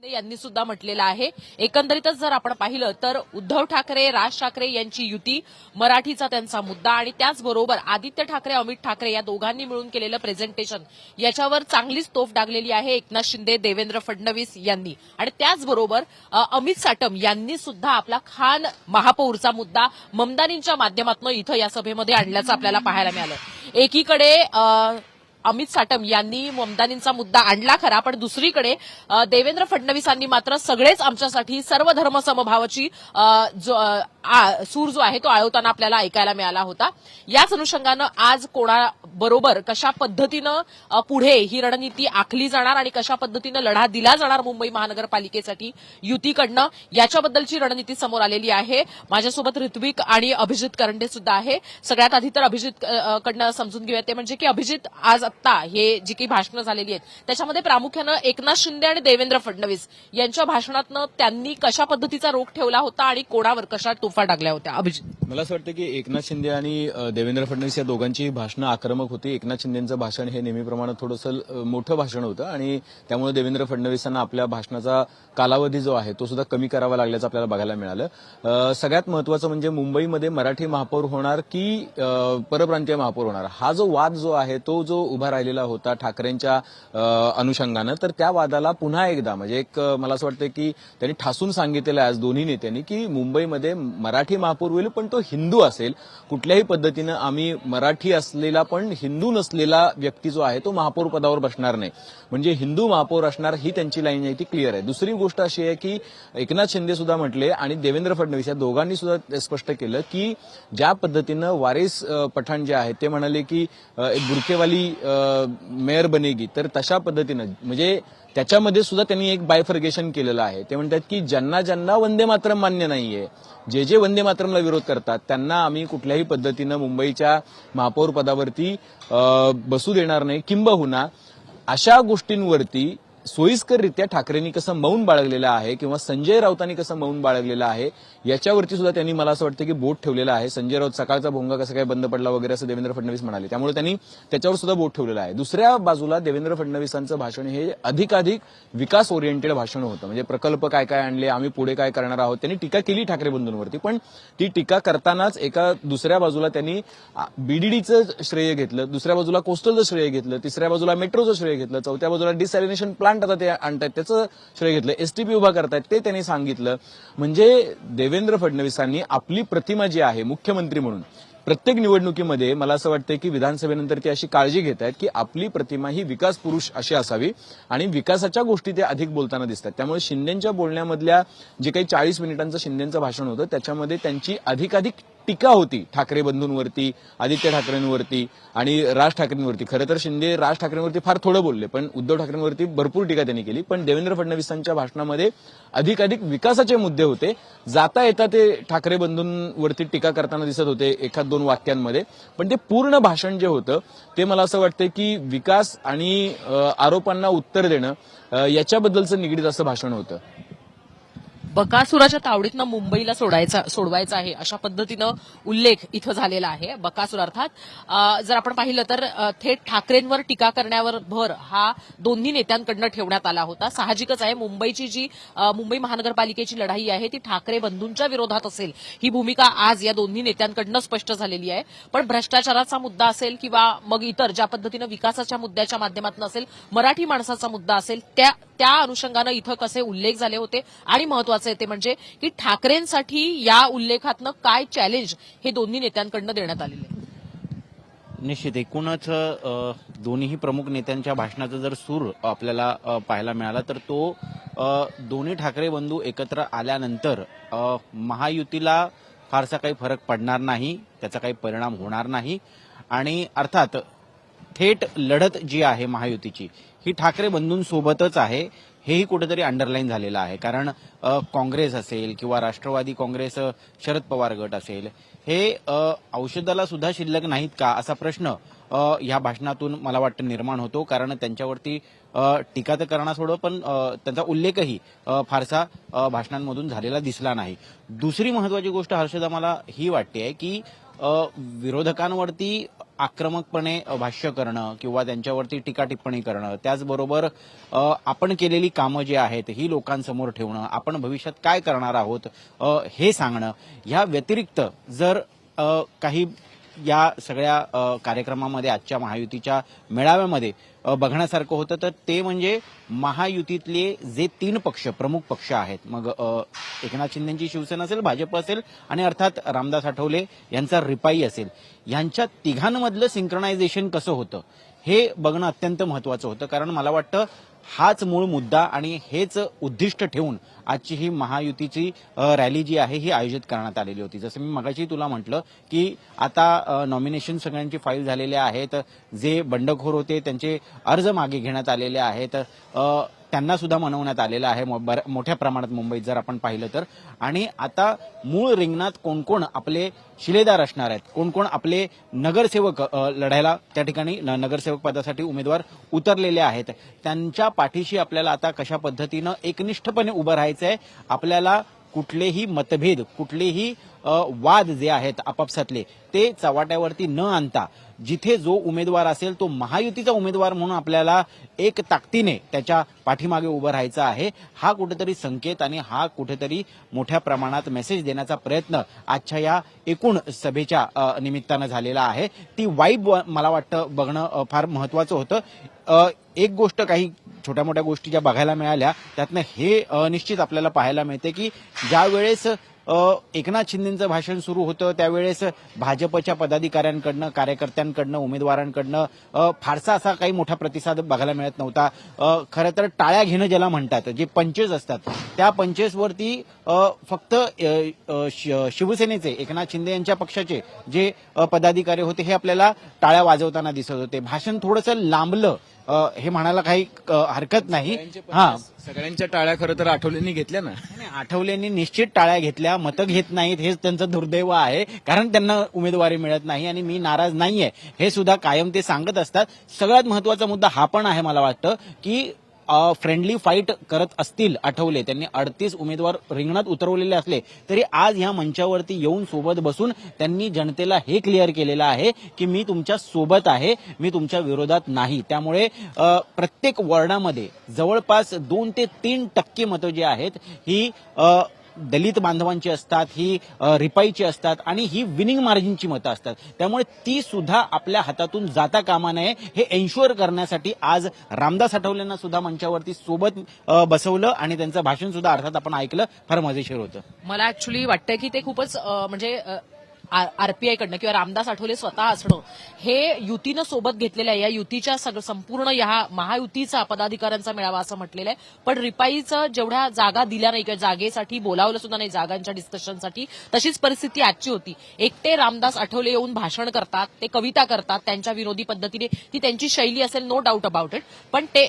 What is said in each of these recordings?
शिंदे यांनी सुद्धा म्हटलेलं आहे. एकंदरीतच जर आपण पाहिलं तर उद्धव ठाकरे राज ठाकरे यांची युती मराठीचा त्यांचा मुद्दा आणि त्याचबरोबर आदित्य ठाकरे अमित ठाकरे या दोघांनी मिळून केलेलं प्रेझेंटेशन याच्यावर चांगलीच तोफ डागलेली आहे एकनाथ शिंदे देवेंद्र फडणवीस यांनी. आणि त्याचबरोबर अमित साटम यांनी सुद्धा आपला खान महापौरचा मुद्दा ममदानींच्या माध्यमातून इथं या सभेमध्ये आणल्याचं आपल्याला पाहायला मिळालं. एकीकडे अमित साटम यांनी ममदानींचा मुद्दा आणला खरा पण दुसरीकडे देवेंद्र फडणवीसांनी मात्र सगळेच आमच्यासाठी सर्व धर्म समभावाची जो आ- सूर जो आहे तो आळवताना आपल्याला ऐकायला मिळाला होता. याच अनुषंगानं आज कोणाबरोबर कशा पद्धतीनं पुढे ही रणनीती आखली जाणार आणि कशा पद्धतीनं लढा दिला जाणार मुंबई महानगरपालिकेसाठी युतीकडनं याच्याबद्दलची रणनीती समोर आलेली आहे. माझ्यासोबत ऋत्विक आणि अभिजित करंडे सुद्धा आहे. सगळ्यात आधी तर अभिजित कडनं समजून घेऊया ते म्हणजे की अभिजित आज सत्ता हे जी काही भाषणं झालेली आहेत त्याच्यामध्ये प्रामुख्यानं एकनाथ शिंदे आणि देवेंद्र फडणवीस यांच्या भाषणातनं त्यांनी कशा पद्धतीचा रोख ठेवला होता आणि कोणावर कशा तोफा टाकल्या होत्या? अभिजित. मला असं वाटतं की एकनाथ शिंदे आणि देवेंद्र फडणवीस या दोघांची भाषणं आक्रमक होती. एकनाथ शिंदेचं भाषण हे नेहमीप्रमाणे थोडंसं मोठं भाषण होतं आणि त्यामुळे देवेंद्र फडणवीसांना आपल्या भाषणाचा कालावधी जो आहे तो सुद्धा कमी करावा लागल्याचं आपल्याला बघायला मिळालं. सगळ्यात महत्वाचं म्हणजे मुंबईमध्ये मराठी महापौर होणार की परप्रांतीय महापौर होणार? हा जो वाद जो आहे तो जो उभा राहिलेला होता ठाकरेंच्या अनुषंगानं. तर त्या वादाला पुन्हा एकदा म्हणजे एक मला असं वाटतं की त्यांनी ठासून सांगितलेलं आहे आज दोन्ही नेत्यांनी की मुंबईमध्ये मराठी महापौर होईल पण तो हिंदू असेल. कुठल्याही पद्धतीनं आम्ही मराठी असलेला पण हिंदू नसलेला व्यक्ती जो आहे तो महापौर पदावर बसणार नाही. म्हणजे हिंदू महापौर असणार ही त्यांची लाईन आहे ती क्लिअर आहे. दुसरी गोष्ट अशी आहे की एकनाथ शिंदे सुद्धा म्हटले आणि देवेंद्र फडणवीस या दोघांनी सुद्धा स्पष्ट केलं की ज्या पद्धतीनं वारिस पठाण जे आहे ते म्हणाले की एक बुरकेवाली मेयर बनेगी. तर तशा पद्धतीनं म्हणजे त्याच्यामध्ये सुद्धा त्यांनी एक बायफर्गेशन केलेलं आहे. ते म्हणतात की ज्यांना ज्यांना वंदे मातरम मान्य नाहीये जे जे वंदे मातरमला विरोध करतात त्यांना आम्ही कुठल्याही पद्धतीनं मुंबईच्या महापौर पदावरती बसू देणार नाही किंबहुना अशा गोष्टींवरती सोयीस्कररित्या ठाकरेंनी कसं मौन बाळगलेलं आहे किंवा संजय राऊतांनी कसं मौन बाळगलेलं आहे याच्यावरती सुद्धा त्यांनी मला असं वाटतं की बोट ठेवलेलं आहे. संजय राऊत सकाळचा भोंगा कसा काय बंद पडला वगैरे असं देवेंद्र फडणवीस म्हणाले. त्यामुळे त्यांनी त्याच्यावर सुद्धा बोट ठेवलेलं आहे. दुसऱ्या बाजूला देवेंद्र फडणवीसांचं भाषण हे अधिकाधिक विकास ओरिएंटेड भाषण होतं. म्हणजे प्रकल्प काय काय आणले आम्ही पुढे काय करणार आहोत त्यांनी टीका केली ठाकरे बंधूंवरती. पण ती टीका करतानाच एका दुसऱ्या बाजूला त्यांनी बीडीडीचं श्रेय घेतलं दुसऱ्या बाजूला कोस्टलचं श्रेय घेतलं तिसऱ्या बाजूला मेट्रोचं श्रेय घेतलं चौथ्या बाजूला डिसॅलिनेशन प्लांट आता ते आणतायत त्याचं श्रेय घेतलं. एसटीपी उभा करतायत ते त्यांनी सांगितलं. म्हणजे देवेंद्र फडणवीसांनी आपली प्रतिमा जी आहे मुख्यमंत्री म्हणून प्रत्येक निवडणुकीमध्ये मला असं वाटतं की विधानसभेनंतर ती अशी काळजी घेत आहेत की आपली प्रतिमा ही विकास पुरुष अशी असावी आणि विकासाच्या गोष्टी ते अधिक बोलताना दिसतात त्यामुळे शिंदेच्या बोलण्यामधल्या जे काही चाळीस मिनिटांचं शिंदेचं भाषण होतं त्याच्यामध्ये त्यांची अधिकाधिक टीका होती ठाकरे बंधूंवरती आदित्य ठाकरेंवरती आणि राज ठाकरेंवरती. खरं तर शिंदे राज ठाकरेंवरती फार थोडं बोलले पण उद्धव ठाकरेंवरती भरपूर टीका त्यांनी केली. पण देवेंद्र फडणवीसांच्या भाषणामध्ये अधिकाधिक विकासाचे मुद्दे होते. जाता येता ते ठाकरे बंधूंवरती टीका करताना दिसत होते एखाद दोन वाक्यांमध्ये. पण ते पूर्ण भाषण जे होतं ते मला असं वाटतं की विकास आणि आरोपांना उत्तर देणं याच्याबद्दलचं निगडीत असं भाषण होतं. बकासुराच्या तावडीतनं मुंबईला सोडायचा सोडवायचा आहे अशा पद्धतीनं उल्लेख इथं झालेला आहे बकासूर अर्थात. जर आपण पाहिलं तर थेट ठाकरेंवर टीका करण्यावर भर हा दोन्ही नेत्यांकडनं ठेवण्यात आला होता. साहजिकच आहे मुंबईची जी मुंबई महानगरपालिकेची लढाई आहे ती ठाकरे बंधूंच्या विरोधात असेल. ही भूमिका आज या दोन्ही नेत्यांकडनं स्पष्ट झालेली आहे. पण भ्रष्टाचाराचा मुद्दा असेल किंवा मग इतर ज्या पद्धतीनं विकासाच्या मुद्द्याच्या माध्यमातून असेल मराठी माणसाचा मुद्दा असेल त्या त्या अनुषंगानं इथं कसे उल्लेख झाले होते आणि महत्वाचं आहे ते म्हणजे की ठाकरेंसाठी या उल्लेखातनं काय चॅलेंज हे दोन्ही नेत्यांकडनं देण्यात आलेलं आहे. निश्चित एकूणच दोन्हीही दोन्ही प्रमुख नेत्यांच्या भाषणाचा जर सूर आपल्याला पाहायला मिळाला तर तो दोन्ही ठाकरे बंधू एकत्र आल्यानंतर महायुतीला फारसा काही फरक पडणार नाही त्याचा काही परिणाम होणार नाही. आणि अर्थात थेट लढत जी आहे महायुतीची ही ठाकरे बंधूंसोबतच आहे. हेही कुठेतरी अंडरलाईन झालेलं आहे. कारण काँग्रेस असेल किंवा राष्ट्रवादी काँग्रेस शरद पवार गट असेल हे औषधाला सुद्धा शिल्लक नाहीत का? असा प्रश्न ह्या भाषणातून मला वाटतं निर्माण होतो. कारण त्यांच्यावरती टीका तर करणार पण त्यांचा उल्लेखही फारसा भाषणांमधून झालेला दिसला नाही. दुसरी महत्वाची गोष्ट हर्षदा मला ही वाटते आहे की विरोधकांवरती आक्रमकपणे भाष्य करणं किंवा त्यांच्यावरती टीका टिप्पणी करणं त्याचबरोबर आपण केलेली कामं जी आहेत ही लोकांसमोर ठेवणं आपण भविष्यात काय करणार आहोत हे सांगणं ह्या व्यतिरिक्त जर काही या सगळ्या कार्यक्रमामध्ये आजच्या महायुतीच्या मेळाव्यामध्ये बघण्यासारखं होतं. तर ते म्हणजे महायुतीतले जे तीन पक्ष प्रमुख पक्ष आहेत. मग एकनाथ शिंदेची शिवसेना असेल भाजप असेल आणि अर्थात रामदास आठवले यांचा रिपाई असेल. यांच्या तिघांमधलं सिंक्रनायझेशन कसं होतं? हे बघणं अत्यंत महत्वाचं होतं. कारण मला वाटतं हाच मूळ मुद्दा आणि हेच उद्दिष्ट ठेवून आजची ही महायुतीची रॅली जी आहे ही आयोजित करण्यात आलेली होती. जसं मी मगाशी तुला म्हटलं की आता नॉमिनेशन सगळ्यांची फाईल झालेले आहेत. जे बंडखोर होते त्यांचे अर्ज मागे घेण्यात आलेले आहेत. त्यांना सुद्धा मनवण्यात आलेलं आहे. मोठ्या प्रमाणात मुंबईत जर आपण पाहिलं तर. आणि आता मूळ रिंगणात कोण कोण आपले शिलेदार असणार आहेत? कोण कोण आपले नगरसेवक लढायला त्या ठिकाणी नगरसेवक पदासाठी उमेदवार उतरलेले आहेत. त्यांच्या पाठीशी आपल्याला आता कशा पद्धतीनं एकनिष्ठपणे उभं राहायचं आहे आपल्याला कुठलेही मतभेद कुठलेही वाद जे आहेत आपापसातले ते चव्हाट्यावरती न आणता जिथे जो उमेदवार असेल तो महायुतीचा उमेदवार म्हणून आपल्याला एक ताकदीने त्याच्या पाठीमागे उभं राहायचं आहे. हा कुठेतरी संकेत आणि हा कुठेतरी मोठ्या प्रमाणात मेसेज देण्याचा प्रयत्न आजच्या या एकूण सभेच्या निमित्तानं झालेला आहे. ती वाईब मला वाटतं बघणं फार महत्वाचं होतं. एक गोष्ट काही छोट्या मोठ्या गोष्टी ज्या बघायला मिळाल्या त्यातनं हे निश्चित आपल्याला पाहायला मिळते की ज्या वेळेस एकनाथ शिंदेचं भाषण सुरू होतं त्यावेळेस भाजपच्या पदाधिकाऱ्यांकडनं कार्यकर्त्यांकडनं उमेदवारांकडनं फारसा असा काही मोठा प्रतिसाद बघायला मिळत नव्हता. खरं तर टाळ्या घेणं ज्याला म्हणतात जे पंचेस असतात त्या पंचेसवरती फक्त शिवसेनेचे एकनाथ शिंदे यांच्या पक्षाचे जे पदाधिकारी होते हे आपल्याला टाळ्या वाजवताना दिसत होते. भाषण थोडंसं लांबलं हे म्हणायला काही हरकत नाही. हा. सगळ्यांच्या टाळ्या खरं तर आठवलेंनी घेतल्या ना. नाही, आठवलेंनी निश्चित टाळ्या घेतल्या मतं घेत नाहीत हेच त्यांचं दुर्दैव आहे. कारण त्यांना उमेदवारी मिळत नाही आणि मी नाराज नाहीये. हे सुद्धा कायम ते सांगत असतात. सगळ्यात महत्त्वाचा मुद्दा हा पण आहे मला वाटतं की फ्रेंडली फाईट करत असतील आठवले. त्यांनी अडतीस उमेदवार रिंगणात उतरवलेले असले तरी आज ह्या मंचावरती येऊन सोबत बसून त्यांनी जनतेला हे क्लिअर केलेलं आहे की मी तुमच्यासोबत आहे मी तुमच्या विरोधात नाही. त्यामुळे प्रत्येक वॉर्डामध्ये जवळपास दोन ते तीन टक्के मतं जी आहेत ही दलित बांधवांची असतात ही रिपाईची असतात आणि ही विनिंग मार्जिनची मतं असतात. त्यामुळे ती सुद्धा आपल्या हातातून जाता कामा नये. हे एन्शुअर करण्यासाठी आज रामदास आठवलेंना सुद्धा मंचावरती सोबत बसवलं आणि त्यांचं भाषण सुद्धा अर्थात आपण ऐकलं. फार मजेशीर होतं. मला ऍक्च्युली वाटतं की ते खूपच म्हणजे आरपीआयकडनं किंवा रामदास आठवले स्वतः असणं हे युतीनं सोबत घेतलेलं आहे. या युतीच्या संपूर्ण या महायुतीचा पदाधिकाऱ्यांचा मेळावा असं म्हटलेलं आहे. पण रिपाईचं जेवढ्या जागा दिल्या नाही किंवा जागेसाठी बोलावलं सुद्धा नाही जागांच्या डिस्कशनसाठी तशीच परिस्थिती आजची होती. एकटे रामदास आठवले येऊन भाषण करतात ते कविता करतात त्यांच्या विनोदी पद्धतीने ती त्यांची शैली असेल नो डाऊट अबाउट इट पण ते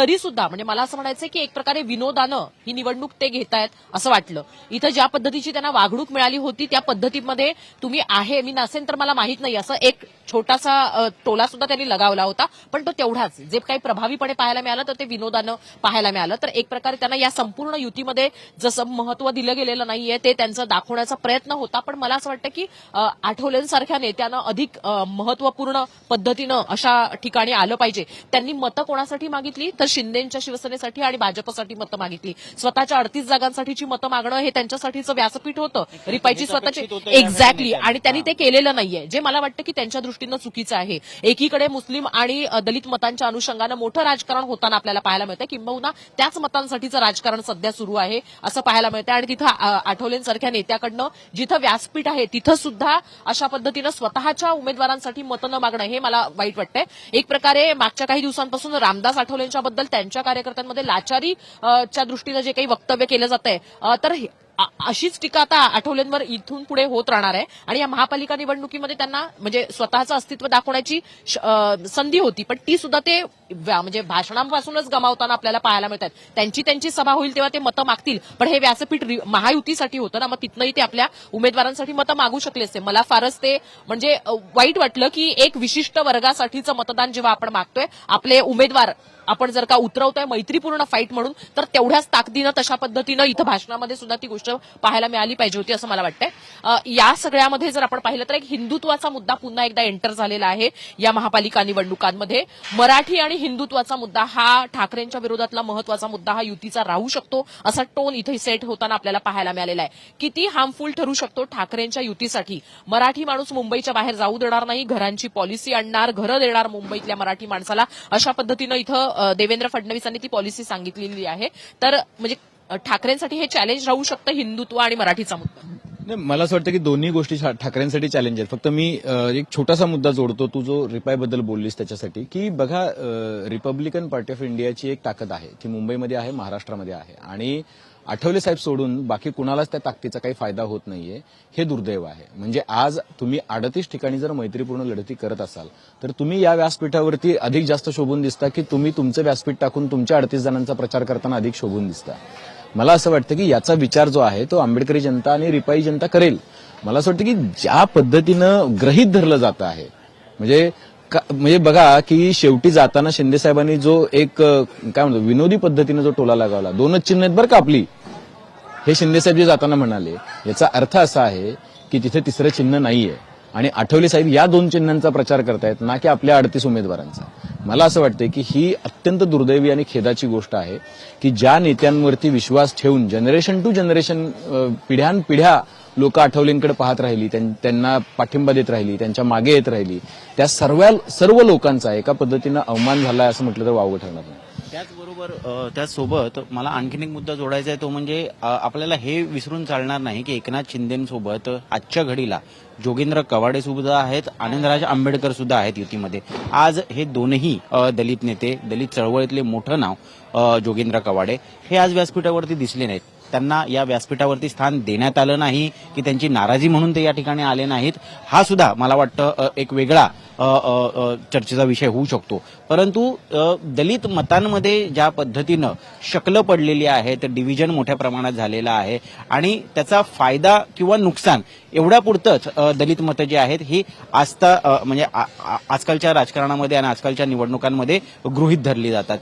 तरी सुद्धा म्हणजे मला असं म्हणायचं की एक प्रकारे विनोदानं ही निवडणूक ते घेतायत असं वाटलं. इथं ज्या पद्धतीची त्यांना वागणूक मिळाली होती त्या पद्धतीमध्ये तुम्ही आहे मी नसेन तर मला माहीत नाही असं एक छोटासा टोला सुद्धा त्यांनी लगावला होता. पण तो तेवढाच जे काही प्रभावीपणे पाहायला मिळालं तर ते विनोदानं पाहायला मिळालं. तर एक प्रकारे त्यांना या संपूर्ण युतीमध्ये जसं महत्त्व दिलं गेलेलं नाहीये ते त्यांचं दाखवण्याचा प्रयत्न होता. पण मला असं वाटतं की आठवलेंसारख्या नेत्यानं अधिक महत्त्वपूर्ण पद्धतीनं अशा ठिकाणी आलं पाहिजे. त्यांनी मतं कोणासाठी मागितली? तर शिंदेच्या शिवसेनेसाठी आणि भाजपसाठी मतं मागितली. स्वतःच्या अडतीस जागांसाठीची मतं मागणं हे त्यांच्यासाठीचं व्यासपीठ होतं. रिपाईची स्वतःची एक्झॅक्टली. आणि त्यांनी ते केलेलं नाहीये. जे मला वाटतं की त्यांच्या दृष्टीनं चुकीचं आहे. एकीकडे मुस्लिम आणि दलित मतांच्या अनुषंगानं मोठं राजकारण होताना आपल्याला पाहायला मिळतं किंबहुना त्याच मतांसाठीचं राजकारण सध्या सुरू आहे असं पाहायला मिळतं आणि तिथं आठवलेंसारख्या नेत्याकडनं जिथं व्यासपीठ आहे तिथं सुद्धा अशा पद्धतीनं स्वतःच्या उमेदवारांसाठी मतं न मागणं हे मला वाईट वाटतंय. एक प्रकारे मागच्या काही दिवसांपासून रामदास आठवलेंच्या बद्दल त्यांच्या कार्यकर्त्यांमध्ये लाचारी च्या दृष्टीनं जे काही वक्तव्य केलं जात आहे तर अशीच टीका आता आठवल्यांवर इथून पुढे होत राहणार आहे. आणि या महापालिका निवडणुकीमध्ये त्यांना म्हणजे स्वतःचं अस्तित्व दाखवण्याची संधी होती पण ती सुद्धा ते म्हणजे भाषणांपासूनच गमावताना आपल्याला पाहायला मिळतात त्यांची त्यांची सभा होईल तेव्हा ते मतं मागतील पण हे व्यासपीठ महायुतीसाठी होतं ना मग तिथनंही ते आपल्या उमेदवारांसाठी मतं मागू शकले असते. मला फारच ते म्हणजे वाईट वाटलं की एक विशिष्ट वर्गासाठीचं मतदान जेव्हा आपण मागतोय आपले उमेदवार आपण जर का उतरवतोय मैत्रीपूर्ण फाईट म्हणून तर तेवढ्याच ताकदीनं तशा पद्धतीनं इथं भाषणामध्ये सुद्धा ती गोष्ट पाहायला मिळाली पाहिजे होती असं मला वाटतंय. या सगळ्यामध्ये जर आपण पाहिलं तर एक हिंदुत्वाचा मुद्दा पुन्हा एकदा एंटर झालेला आहे या महापालिका निवडणुकांमध्ये. मराठी आणि हिंदुत्वाचा मुद्दा हा ठाकरेंच्या विरोधातला महत्त्वाचा मुद्दा हा युतीचा राहू शकतो असा टोन इथे सेट होताना आपल्याला पाहायला मिळालेला आहे. किती हार्मफुल ठरू शकतो ठाकरेंच्या युतीसाठी? मराठी माणूस मुंबईच्या बाहेर जाऊ देणार नाही घरांची पॉलिसी आणणार घरं देणार मुंबईतल्या मराठी माणसाला अशा पद्धतीनं इथं देवेंद्र फडणवीसांनी ती पॉलिसी सांगितलेली आहे. तर म्हणजे ठाकरेंसाठी हे चॅलेंज राहू शकतं हिंदुत्व आणि मराठीचा मुद्दा? मला असं वाटतं की दोन्ही गोष्टी ठाकरेंसाठी चॅलेंज आहेत. फक्त मी एक छोटासा मुद्दा जोडतो तू जो रिपायबद्दल बोललीस त्याच्यासाठी की बघा रिपब्लिकन पार्टी ऑफ इंडियाची एक ताकद आहे ती मुंबईमध्ये आहे महाराष्ट्रामध्ये आहे. आणि आठवले साहेब सोडून बाकी कुणालाच त्या ताकदीचा काही फायदा होत नाहीये. हे दुर्दैव आहे. म्हणजे आज तुम्ही अडतीस ठिकाणी जर मैत्रीपूर्ण लढती करत असाल तर तुम्ही या व्यासपीठावरती अधिक जास्त शोभून दिसता की तुम्ही तुमचं व्यासपीठ टाकून तुमच्या अडतीस जणांचा प्रचार करताना अधिक शोभून दिसता? मला असं वाटतं की याचा विचार जो आहे तो आंबेडकरी जनता आणि रिपाई जनता करेल. मला असं वाटतं की ज्या पद्धतीनं ग्रहित धरलं जात आहे म्हणजे म्हणजे बघा की शेवटी जाताना शिंदे साहेबांनी जो एक काय म्हणतो विनोदी पद्धतीनं जो टोला लगावला दोनच चिन्ह आहेत बरं का आपली. हे शिंदे साहेब जे जाताना म्हणाले याचा अर्थ असा आहे की तिथे तिसरं चिन्ह नाहीये. आणि आठवले साहेब या दोन चिन्हांचा प्रचार करतायत ना की आपल्या अडतीस उमेदवारांचा. मला असं वाटतं की ही अत्यंत दुर्दैवी आणि खेदाची गोष्ट आहे की ज्या नेत्यांवरती विश्वास ठेवून जनरेशन टू जनरेशन पिढ्यानपिढ्या लोक आठवलेंकडे पाहत राहिली त्यांना पाठिंबा देत राहिली त्यांच्या मागे येत राहिली. त्या सर्व सर्व लोकांचा एका पद्धतीनं अवमान झालाय असं म्हटलं तर वावगं ठरणार नाही. त्याचबरोबर त्याचसोबत मला आणखीन एक मुद्दा जोडायचा आहे तो म्हणजे आपल्याला हे विसरून चालणार नाही की एकनाथ शिंदेसोबत आजच्या घडीला जोगेंद्र कवाडे सुद्धा आहेत आनंदराज आंबेडकर सुद्धा आहेत युतीमध्ये. आज हे दोनही दलित नेते दलित चळवळीतले मोठं नाव जोगेंद्र कवाडे हे आज व्यासपीठावरती दिसले नाहीत. त्यांना या व्यासपीठावरती स्थान देण्यात आलं नाही की त्यांची नाराजी म्हणून ते या ठिकाणी आले नाहीत. हा सुद्धा मला वाटतं एक वेगळा चर्चेचा विषय होऊ शकतो. परंतु दलित मतांमध्ये ज्या पद्धतीनं शकलं पडलेली आहे तर डिव्हिजन मोठ्या प्रमाणात झालेलं आहे आणि त्याचा फायदा किंवा नुकसान एवढ्यापुरतंच दलित मतं जी आहेत ही आस्था म्हणजे आ- आजकालच्या राजकारणामध्ये आणि आजकालच्या निवडणुकांमध्ये गृहीत धरली जातात.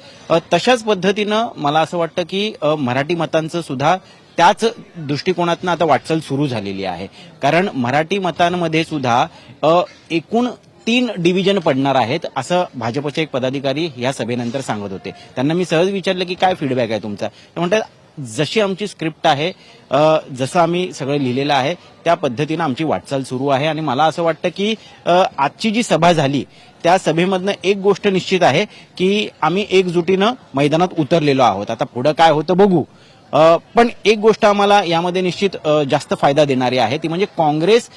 तशाच पद्धतीनं मला असं वाटतं की मराठी मतांचं सुद्धा त्याच दृष्टिकोनातनं आता वाटचाल सुरू झालेली आहे. कारण मराठी मतांमध्ये सुद्धा एकूण तीन डिव्हिजन पडणार आहेत असं भाजपचे एक पदाधिकारी या सभेनंतर सांगत होते. त्यांना मी सहज विचारलं की काय फीडबॅक आहे तुमचा? ते म्हणतात जशी आमची स्क्रिप्ट आहे जसं आम्ही सगळं लिहिलेलं आहे त्या पद्धतीनं आमची वाटचाल सुरू आहे. आणि मला असं वाटतं की आजची जी सभा झाली त्या सभेमधनं एक गोष्ट निश्चित आहे की आम्ही एकजुटीनं मैदानात उतरलेलो आहोत. आता पुढं काय होतं बघू. पण एक गोष्ट आम्हाला यामध्ये निश्चित जास्त फायदा देणारी आहे. ती म्हणजे काँग्रेस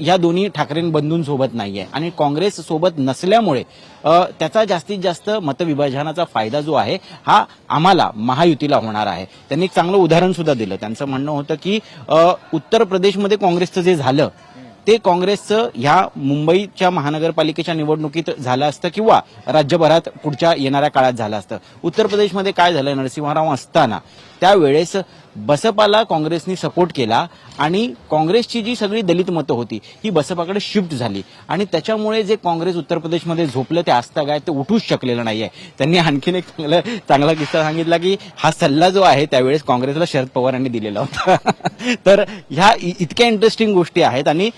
या दोन्ही ठाकरे बंधूंसोबत नाहीये. आणि काँग्रेस सोबत नसल्यामुळे त्याचा जास्तीत जास्त मतविभाजनाचा फायदा जो आहे हा आम्हाला महायुतीला होणार आहे. त्यांनी एक चांगलं उदाहरण सुद्धा दिलं. त्यांचं म्हणणं होतं की उत्तर प्रदेशमध्ये काँग्रेसचं जे झालं ते काँग्रेसचं ह्या मुंबईच्या महानगरपालिकेच्या निवडणुकीत झालं असतं किंवा राज्यभरात पुढच्या येणाऱ्या काळात झालं असतं. उत्तर प्रदेशमध्ये काय झालं? नरसिंहराव असताना. त्यावेळेस बसपाला काँग्रेसनी सपोर्ट केला आणि काँग्रेसची जी सगळी दलित मतं होती ही बसपाकडे शिफ्ट झाली. आणि त्याच्यामुळे जे काँग्रेस उत्तर प्रदेशमध्ये झोपलं ते आजतागाय ते उठूच शकलेलं नाहीये. त्यांनी आणखीन एक चांगलं चांगला किस्सा सांगितला की हा सल्ला जो आहे त्यावेळेस काँग्रेसला शरद पवारांनी दिलेला होता. तर ह्या इतक्या इंटरेस्टिंग गोष्टी आहेत आणि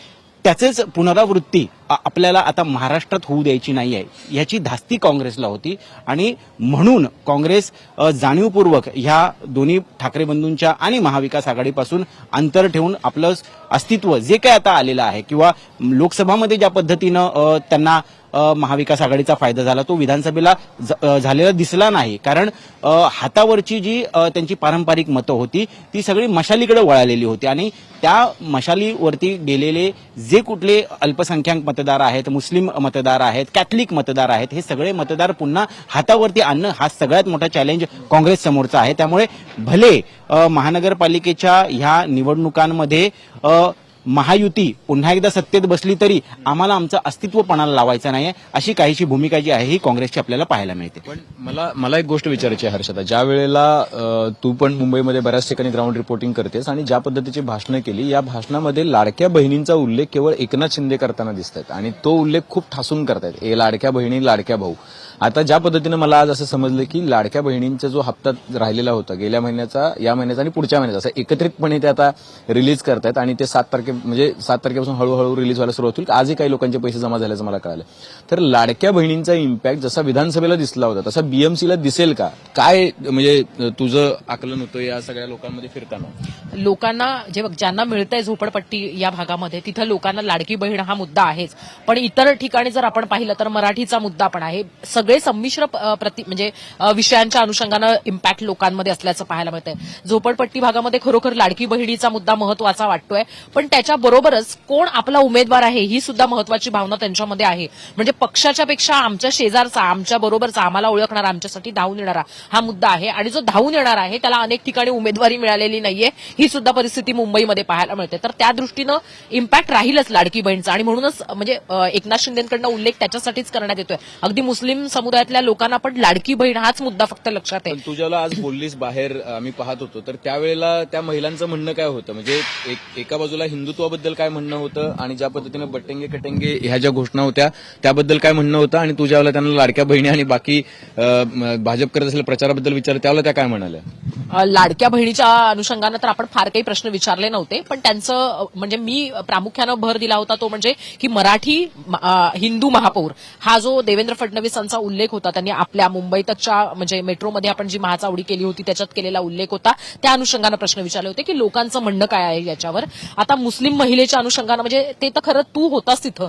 त्याचेच पुनरावृत्ती आपल्याला आता महाराष्ट्रात होऊ द्यायची नाही आहे. याची धास्ती काँग्रेसला होती. आणि म्हणून काँग्रेस जाणीवपूर्वक ह्या दोन्ही ठाकरे बंधूंच्या आणि महाविकास आघाडीपासून अंतर ठेवून आपलं अस्तित्व जे काय आता आलेलं आहे किंवा लोकसभामध्ये ज्या पद्धतीनं त्यांना महाविकास आघाडीचा फायदा झाला. तो विधानसभेला ज- झालेला दिसला नाही. कारण हातावरची जी त्यांची पारंपरिक मतं होती ती सगळी मशालीकडे वळालेली होती. आणि त्या मशालीवरती गेलेले जे कुठले अल्पसंख्याक मतदार आहेत मुस्लिम मतदार आहेत कॅथलिक मतदार आहेत हे सगळे मतदार पुन्हा हातावरती आणणं हा सगळ्यात मोठा चॅलेंज काँग्रेस समोरचा आहे. त्यामुळे भले महानगरपालिकेच्या ह्या निवडणुकांमध्ये महायुती पुन्हा एकदा सत्तेत बसली तरी आम्हाला आमचं अस्तित्व पणाला लावायचं नाही अशी काहीशी भूमिका जी आहे ही काँग्रेसची आपल्याला पाहायला मिळते. पण मला मला एक गोष्ट विचारायची आहे हर्षदा. ज्या वेळेला तू पण मुंबईमध्ये बऱ्याच ठिकाणी ग्राउंड रिपोर्टिंग करतेस आणि ज्या पद्धतीची भाषणं केली या भाषणामध्ये लाडक्या बहिणींचा उल्लेख केवळ एकनाथ शिंदे करताना दिसत आहेत आणि तो उल्लेख खूप ठासून करतायत. ए लाडक्या बहिणी लाडक्या भाऊ. आता ज्या पद्धतीनं मला आज असं समजलं की लाडक्या बहिणींचा जो हप्ता राहिलेला होता गेल्या महिन्याचा या महिन्याचा आणि पुढच्या महिन्याचा असं एकत्रितपणे ते आता रिलीज करतायत आणि ते सात तारखे म्हणजे सात तारखेपासून हळूहळू रिलीज व्हायला सुरुवात होईल. आजही काही लोकांचे पैसे जमा झाल्याचं मला कळालं. तर लाडक्या बहिणींचा इम्पॅक्ट जसा विधानसभेला दिसला होता तसा बीएमसीला दिसेल का? काय म्हणजे तुझं आकलन होतं या सगळ्या लोकांमध्ये फिरताना? लोकांना जे ज्यांना मिळतंय झोपडपट्टी या भागामध्ये तिथं लोकांना लाडकी बहीण हा मुद्दा आहेच. पण इतर ठिकाणी जर आपण पाहिलं तर मराठीचा मुद्दा पण आहे. सगळे संमिश्र प्रति म्हणजे विषयांच्या अनुषंगानं इम्पॅक्ट लोकांमध्ये असल्याचं पाहायला मिळतंय. झोपडपट्टी भागामध्ये खरोखर लाडकी बहिणीचा मुद्दा महत्त्वाचा वाटतोय पण त्याच्याबरोबरच कोण आपला उमेदवार आहे ही सुद्धा महत्वाची भावना त्यांच्यामध्ये आहे. म्हणजे पक्षाच्या पेक्षा आमच्या शेजारचा आमच्या बरोबरचा आम्हाला ओळखणारा आमच्यासाठी धावून येणारा हा मुद्दा आहे. आणि जो धावून येणार आहे त्याला अनेक ठिकाणी उमेदवारी मिळालेली नाहीये ही सुद्धा परिस्थिती मुंबईमध्ये पाहायला मिळते. तर त्या दृष्टीनं इम्पॅक्ट राहीलच लाडकी बहिणीचा. आणि म्हणूनच म्हणजे एकनाथ शिंदेकडनं उल्लेख त्याच्यासाठीच करण्यात येतोय. अगदी मुस्लिम समुदायातल्या लोकांना पण लाडकी बहीण हाच मुद्दा फक्त लक्षात आहे. पण तू ज्याला आज बोललीस बाहेर आम्ही पाहत होतो तर त्यावेळेला त्या महिलांचं म्हणणं काय होतं? म्हणजे एक- एका बाजूला हिंदुत्वाबद्दल काय म्हणणं होतं आणि ज्या पद्धतीने बट्टेंगे कटेंगे ह्या ज्या घोषणा होत्या त्याबद्दल काय म्हणणं होतं आणि तू ज्यावेळेला त्यांना लाडक्या बहिणी आणि बाकी भाजप करत असलेल्या प्रचाराबद्दल विचारलं त्यावेळेला त्या काय म्हणाल्या? लाडक्या बहिणीच्या अनुषंगानं तर आपण फार काही प्रश्न विचारले नव्हते पण त्यांचं म्हणजे मी प्रामुख्यानं भर दिला होता तो म्हणजे की मराठी हिंदू महापौर हा जो देवेंद्र फडणवीसांचा उल्लेख होता. त्यांनी आपल्या मुंबईतच्या म्हणजे मेट्रोमध्ये आपण जी महाचावडी केली होती त्याच्यात केलेला उल्लेख होता. त्या अनुषंगानं प्रश्न विचारले होते की लोकांचं म्हणणं काय आहे याच्यावर? आता मुस्लिम महिलेच्या अनुषंगानं म्हणजे ते तर खरं तू होतास तिथं.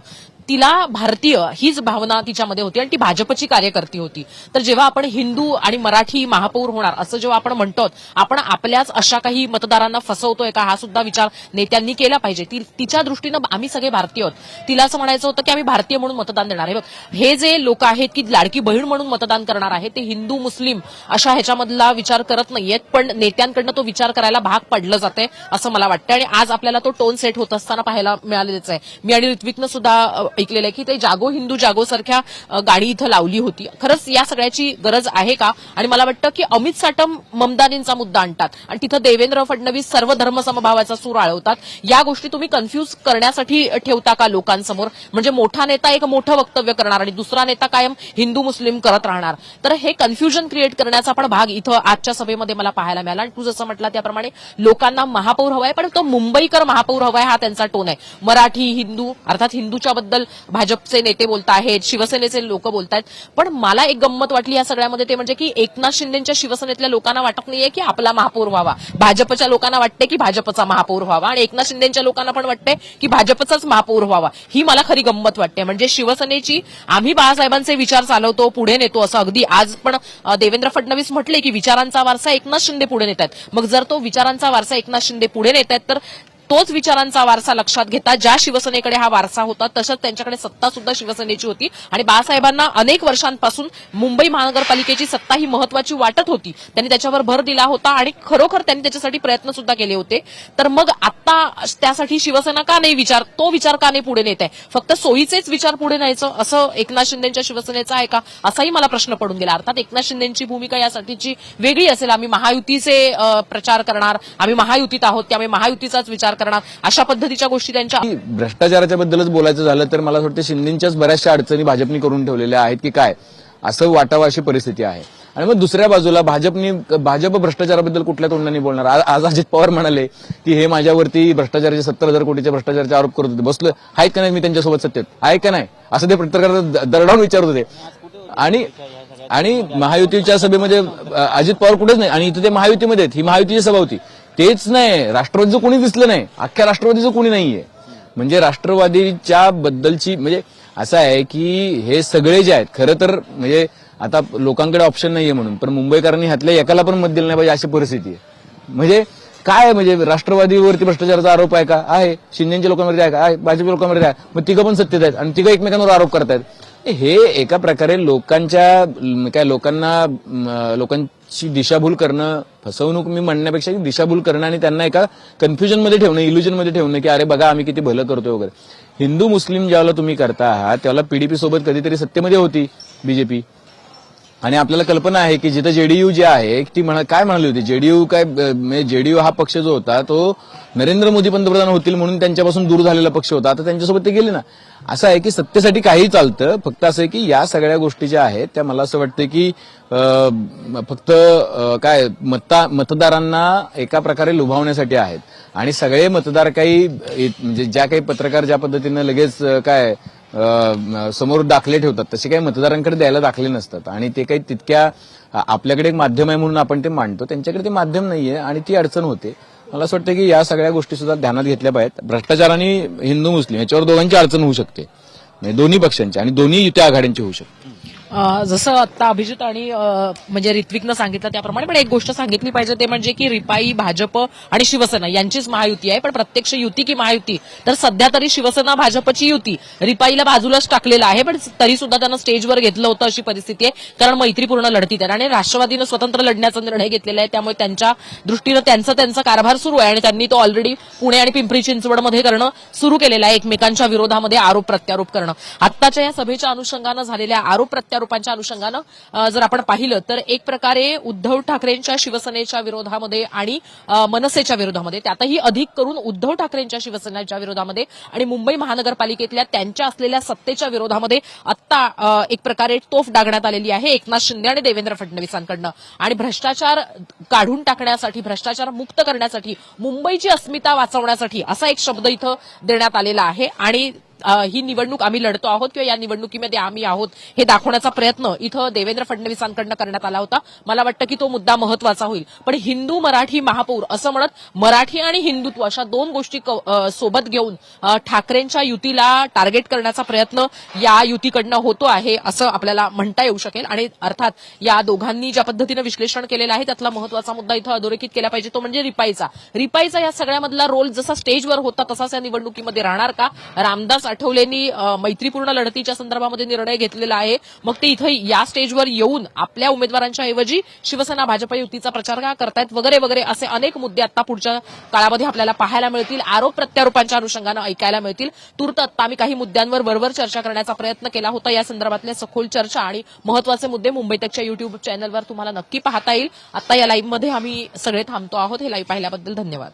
तिला भारतीय हीच भावना तिच्यामध्ये होती आणि ती भाजपची कार्यकर्ती होती. तर जेव्हा आपण हिंदू आणि मराठी महापौर होणार असं जेव्हा आपण म्हणतो आपण आपल्याच अशा काही मतदारांना फसवतोय का हा सुद्धा विचार नेत्यांनी केला पाहिजे. ती तिच्या दृष्टीनं आम्ही सगळे भारतीय आहोत. तिला असं म्हणायचं होतं की आम्ही भारतीय म्हणून मतदान देणार आहे. बघ हे जे लोक आहेत की लाडकी बहीण म्हणून मतदान करणार आहे ते हिंदू मुस्लिम अशा ह्याच्यामधला विचार करत नाहीयेत पण नेत्यांकडनं तो विचार करायला भाग पडलं जाते असं मला वाटतं आणि आज आपल्याला तो टोन सेट होत असताना पाहायला मिळालेच आहे. मी आणि ऋत्विकनं सुद्धा ऐकलेलं आहे की ते जागो हिंदू जागो सारख्या गाणी गाडी इथं लावली होती. खरंच या सगळ्याची गरज आहे का? आणि मला वाटतं की अमित साटम ममदानींचा मुद्दा आणतात. आणि तिथं देवेंद्र फडणवीस सर्व धर्म समभावाचा सूर आळवतात. या गोष्टी तुम्ही कन्फ्यूज करण्यासाठी ठेवता का लोकांसमोर? म्हणजे मोठा नेता एक मोठं वक्तव्य करणार आणि दुसरा नेता कायम हिंदू मुस्लिम करत राहणार. तर हे कन्फ्युजन क्रिएट करण्याचा पण भाग इथं आजच्या सभेमध्ये मला पाहायला मिळाला. आणि तू जसं म्हटलं त्याप्रमाणे लोकांना महापौर हवाय पण तो मुंबईकर महापौर हवाय हा त्यांचा टोन आहे. मराठी हिंदू अर्थात हिंदूच्या बद्दल भाजपचे नेते बोलत आहेत शिवसेनेचे लोक बोलतायत पण मला एक गंमत वाटली या सगळ्यामध्ये ते म्हणजे की एकनाथ शिंदेच्या शिवसेनेतल्या लोकांना वाटत नाहीये की आपला महापौर व्हावा. भाजपच्या लोकांना वाटते की भाजपचा महापौर व्हावा आणि एकनाथ शिंदेच्या लोकांना पण वाटते की भाजपचाच महापौर व्हावा. ही मला खरी गंमत वाटते. म्हणजे शिवसेनेची आम्ही बाळासाहेबांचे विचार चालवतो पुढे नेतो असं अगदी. आज पण देवेंद्र फडणवीस म्हटले की विचारांचा वारसा एकनाथ शिंदे पुढे नेत आहेत मग जर तो विचारांचा वारसा एकनाथ शिंदे पुढे नेत आहेत तर तोच विचारांचा वारसा लक्षात घेता ज्या शिवसेनेकडे हा वारसा होता तसंच त्यांच्याकडे सत्ता सुद्धा शिवसेनेची होती. आणि बाळासाहेबांना अनेक वर्षांपासून मुंबई महानगरपालिकेची सत्ता ही महत्वाची वाटत होती. त्यांनी त्याच्यावर भर दिला होता आणि खरोखर त्यांनी त्याच्यासाठी प्रयत्न सुद्धा केले होते. तर मग आता त्यासाठी शिवसेना का नाही विचार तो विचार का नाही पुढे नेत आहे? फक्त सोयीचेच विचार पुढे न्यायचं असं एकनाथ शिंदेच्या शिवसेनेचा आहे का? असाही मला प्रश्न पडून गेला. अर्थात एकनाथ शिंदेची भूमिका यासाठीची वेगळी असेल. आम्ही महायुतीचे प्रचार करणार आम्ही महायुतीत आहोत त्यामुळे महायुतीचाच विचार करणार. अशा पद्धतीच्या गोष्टी त्यांच्या भ्रष्टाचाराच्या बद्दलच बोलायचं झालं तर मला वाटतं शिंदेच्याच बऱ्याचशा अडचणी भाजपने करून ठेवलेल्या आहेत की काय? असं वाटावं अशी परिस्थिती आहे. आणि मग दुसऱ्या बाजूला भाजपनी भाजप भ्रष्टाचाराबद्दल कुठल्या तोंडाने बोलणार? आज अजित पवार म्हणाले की हे माझ्यावरती भ्रष्टाचाराचे सत्तर हजार कोटीचे भ्रष्टाचाराचे आरोप करत होते. बसलं. आहे का नाही? मी त्यांच्यासोबत सत्तेत. आहे का नाही? असं ते पत्रकार दरडावून विचारत होते. आणि आणि महायुतीच्या सभेमध्ये अजित पवार कुठेच नाही. आणि इथं ते महायुतीमध्ये आहेत. ही महायुतीची सभा होती. तेच नाही राष्ट्रवादीचं कोणी दिसलं नाही. अख्ख्या राष्ट्रवादीचं कोणी नाहीये. म्हणजे राष्ट्रवादीच्या बद्दलची म्हणजे असं आहे की हे सगळे जे आहेत खरं तर म्हणजे आता लोकांकडे ऑप्शन नाहीये म्हणून पण मुंबईकरांनी ह्यातल्या एकाला पण मत दिलं नाही पाहिजे अशी परिस्थिती आहे. म्हणजे काय म्हणजे राष्ट्रवादीवरती भ्रष्टाचाराचा आरोप आहे का? आहे. शिंदेच्या लोकांवरती आहे का? आहे. भाजप लोकांवरती आहे. मग तिघं पण सत्तेत आहेत आणि तिघं एकमेकांवर आरोप करतायत. हे एका प्रकारे लोकांच्या काय लोकांना लोकां ची दिशाभूल करणं फसवणूक मी म्हणण्यापेक्षा दिशाभूल करणं आणि त्यांना एका कन्फ्युजनमध्ये ठेवणं इल्युजनमध्ये ठेवणं की अरे बघा आम्ही किती भलं करतोय वगैरे. हिंदू मुस्लिम ज्याला तुम्ही करता आहात त्यावेळेला पीडीपी सोबत कधीतरी सत्तेमध्ये होती बीजेपी आणि आपल्याला कल्पना आहे की जिथं जेडीयू जे आहे ती म्हणा काय म्हणाली होती? जेडीयू काय म्हणजे जेडीयू हा पक्ष जो होता तो नरेंद्र मोदी पंतप्रधान होतील म्हणून त्यांच्यापासून दूर झालेला पक्ष होता. आता त्यांच्यासोबत ते गेले ना. असं आहे की सत्तेसाठी काही चालतं फक्त असं आहे की या सगळ्या गोष्टी ज्या आहेत त्या मला असं वाटतं की फक्त काय मता मतदारांना एका प्रकारे लुभावण्यासाठी आहेत. आणि सगळे मतदार काही म्हणजे ज्या काही पत्रकार ज्या पद्धतीनं लगेच काय समोर दाखले ठेवतात. तसे काही मतदारांकडे द्यायला दाखले नसतात. आणि ते काही तितक्या आपल्याकडे एक माध्यम आहे म्हणून आपण ते मांडतो. त्यांच्याकडे ते माध्यम नाहीये आणि ती अडचण होते. मला असं वाटतं की या सगळ्या गोष्टी सुद्धा ध्यानात घेतल्या पाहिजेत. भ्रष्टाचार आणि हिंदू मुस्लिम याच्यावर दोघांची अडचण होऊ शकते. म्हणजे दोन्ही पक्षांची आणि दोन्ही युत्या आघाड्यांची होऊ शकते. जसं आता अभिजित आणि म्हणजे ऋत्विकनं सांगितलं त्याप्रमाणे पण एक गोष्ट सांगितली पाहिजे ते म्हणजे की रिपाई भाजप आणि शिवसेना यांचीच महायुती आहे पण प्रत्यक्ष युती की महायुती? तर सध्या तरी शिवसेना भाजपची युती. रिपाईला बाजूलाच टाकलेलं आहे पण तरी सुद्धा त्यांना स्टेजवर घेतलं होतं अशी परिस्थिती आहे कारण मैत्रीपूर्ण लढतीत आहे. आणि राष्ट्रवादीनं स्वतंत्र लढण्याचा निर्णय घेतलेला आहे त्यामुळे त्यांच्या दृष्टीनं त्यांचा त्यांचा कारभार सुरू आहे. आणि त्यांनी तो ऑलरेडी पुणे आणि पिंपरी चिंचवडमध्ये करणं सुरू केलेलं आहे एकमेकांच्या विरोधामध्ये आरोप प्रत्यारोप करणं. आत्ताच्या या सभेच्या अनुषंगानं झालेल्या आरोप आरोपांच्या अनुषंगानं जर आपण पाहिलं तर एक प्रकारे उद्धव ठाकरेंच्या शिवसेनेच्या विरोधामध्ये आणि मनसेच्या विरोधामध्ये त्यातही अधिक करून उद्धव ठाकरेंच्या शिवसेनेच्या विरोधामध्ये आणि मुंबई महानगरपालिकेतल्या त्यांच्या असलेल्या सत्तेच्या विरोधामध्ये आत्ता एक प्रकारे तोफ डागण्यात आलेली आहे एकनाथ शिंदे आणि देवेंद्र फडणवीसांकडनं. आणि भ्रष्टाचार काढून टाकण्यासाठी भ्रष्टाचार मुक्त करण्यासाठी मुंबईची अस्मिता वाचवण्यासाठी असा एक शब्द इथं देण्यात आलेला आहे. आणि ही निवडणूक आम्ही लढतो आहोत किंवा या निवडणुकीमध्ये आम्ही आहोत हे दाखवण्याचा प्रयत्न इथं देवेंद्र फडणवीसांकडनं करण्यात आला होता. मला वाटतं की तो मुद्दा महत्त्वाचा होईल. पण हिंदू मराठी महापौर असं म्हणत मराठी आणि हिंदुत्व अशा दोन गोष्टी सोबत घेऊन ठाकरेंच्या युतीला टार्गेट करण्याचा प्रयत्न या युतीकडनं होतो आहे असं आपल्याला म्हणता येऊ शकेल. आणि अर्थात या दोघांनी ज्या पद्धतीनं विश्लेषण केलेलं आहे त्यातला महत्त्वाचा मुद्दा इथं अधोरेखित केला पाहिजे. तो म्हणजे रिपाईचा. रिपाईचा या सगळ्यामधला रोल जसा स्टेजवर होता तसाच या निवडणुकीमध्ये राहणार का? रामदास आठवलेंनी मैत्रीपूर्ण लढतीच्या संदर्भामध्ये निर्णय घेतलेला आहे. मग ते इथं या स्टेजवर येऊन आपल्या उमेदवारांच्या ऐवजी शिवसेना भाजप युतीचा प्रचार का करतायत वगैरे वगैरे असे अनेक मुद्दे आता पुढच्या काळामध्ये आपल्याला पाहायला मिळतील. आरोप प्रत्यारोपांच्या अनुषंगानं ऐकायला मिळतील. तूर्त आत्ता आम्ही काही मुद्द्यांवर वरवर चर्चा करण्याचा प्रयत्न केला होता. या संदर्भातल्या सखोल चर्चा आणि महत्त्वाचे मुद्दे मुंबईतकच्या युट्यूब चॅनलवर तुम्हाला नक्की पाहता येईल. आता या लाईव्हमध्ये आम्ही सगळे थांबतो आहोत. हे लाईव्ह पाहिल्याबद्दल धन्यवाद.